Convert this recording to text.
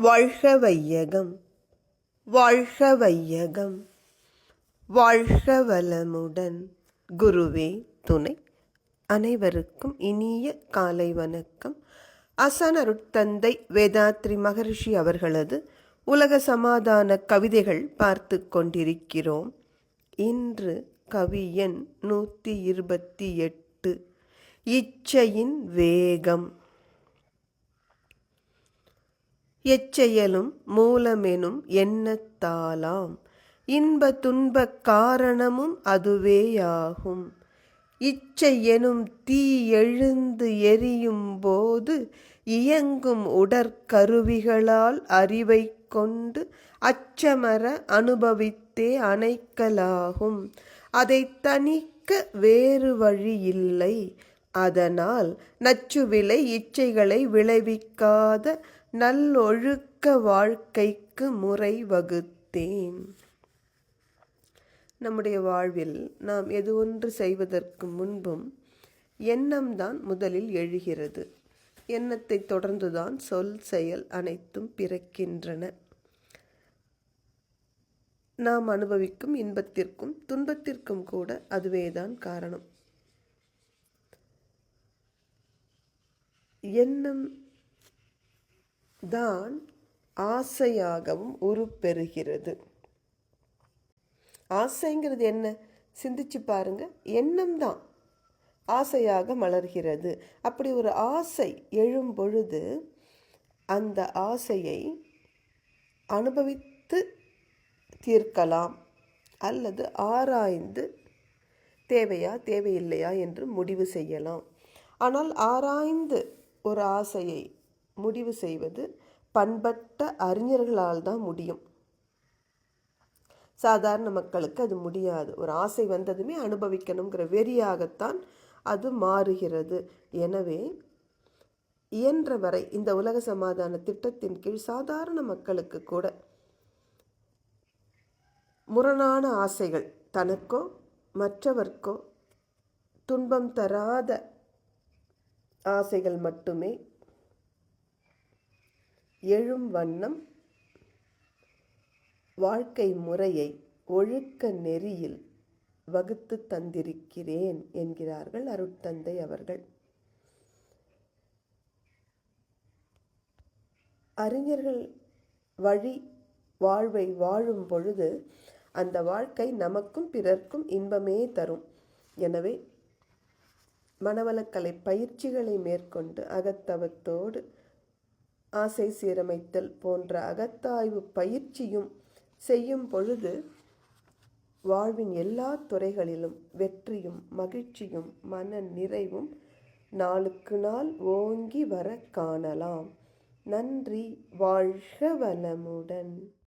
வாழ்க வையகம் வாழ்க வையகம் வாழ்க வளமுடன் குருவே துணை. அனைவருக்கும் இனிய காலை வணக்கம். அசனருட்தந்தை அருட்தந்தை வேதாத்ரி மகரிஷி அவர்களது உலக சமாதான கவிதைகள் பார்த்து கொண்டிருக்கிறோம். இன்று கவி எண் நூற்றி இருபத்தி எட்டு. இச்சையின் வேகம். எச்செயலும் மூலமெனும் எண்ணத்தாலாம் இன்ப துன்பக் காரணமும் அதுவேயாகும். இச்சை எனும் தீ எழுந்து எரியும் போது இயங்கும் உடற்கருவிகளால் அறிவை கொண்டு அச்சமர அனுபவித்தே அணைக்கலாகும். அதை தணிக்க வேறு வழி இல்லை. அதனால் நச்சுவிலை இச்சைகளை விளைவிக்காத நல்லொழுக்க வாழ்க்கைக்கு முறை வகுத்தேன். நம்முடைய வாழ்வில் நாம் எது ஒன்று செய்வதற்கு முன்பும் எண்ணம்தான் முதலில் எழுகிறது. எண்ணத்தை தொடர்ந்துதான் சொல் செயல் அனைத்தும் பிறக்கின்றன. நாம் அனுபவிக்கும் இன்பத்திற்கும் துன்பத்திற்கும் கூட அதுவேதான் காரணம். எண்ணம் தான் ஆசையாகவும் உருப்பெறுகிறது. ஆசைங்கிறது என்ன? சிந்திச்சு பாருங்க. எண்ணம் தான். ஆசையாக மலர்கிறது. அப்படி ஒரு ஆசை எழும் பொழுது அந்த ஆசையை அனுபவித்து தீர்க்கலாம் அல்லது ஆராய்ந்து தேவையா தேவையில்லையா என்று முடிவு செய்யலாம். ஆனால் ஆராய்ந்து ஒரு ஆசையை முடிவு செய்வது பண்பட்ட அறிஞர்களால் தான் முடியும். சாதாரண மக்களுக்கு அது முடியாது. ஒரு ஆசை வந்ததுமே அனுபவிக்கணுங்கிற வெறியாகத்தான் அது மாறுகிறது. எனவே இயன்ற வரை இந்த உலக சமாதான திட்டத்தின் கீழ் சாதாரண மக்களுக்கு கூட முரணான ஆசைகள் தனக்கோ மற்றவர்க்கோ துன்பம் தராத ஆசைகள் மட்டுமே எழும் வண்ணம் வாழ்க்கை முறையை ஒழுக்க நெறியில் வகுத்து தந்திருக்கிறேன் என்கிறார்கள் அருட்தந்தை அவர்கள். அறிஞர்கள் வழி வாழ்வை வாழும் பொழுது அந்த வாழ்க்கை நமக்கும் பிறர்க்கும் இன்பமே தரும். எனவே மனவளக்கலை பயிற்சிகளை மேற்கொண்டு அகத்தவத்தோடு ஆசை சீரமைத்தல் போன்ற அகத்தாய்வு பயிற்சியும் செய்யும் பொழுது வாழ்வின் எல்லா துறைகளிலும் வெற்றியும் மகிழ்ச்சியும் மன நிறைவும் நாளுக்கு நாள் ஓங்கி வர காணலாம். நன்றி. வாழ்க வளமுடன்.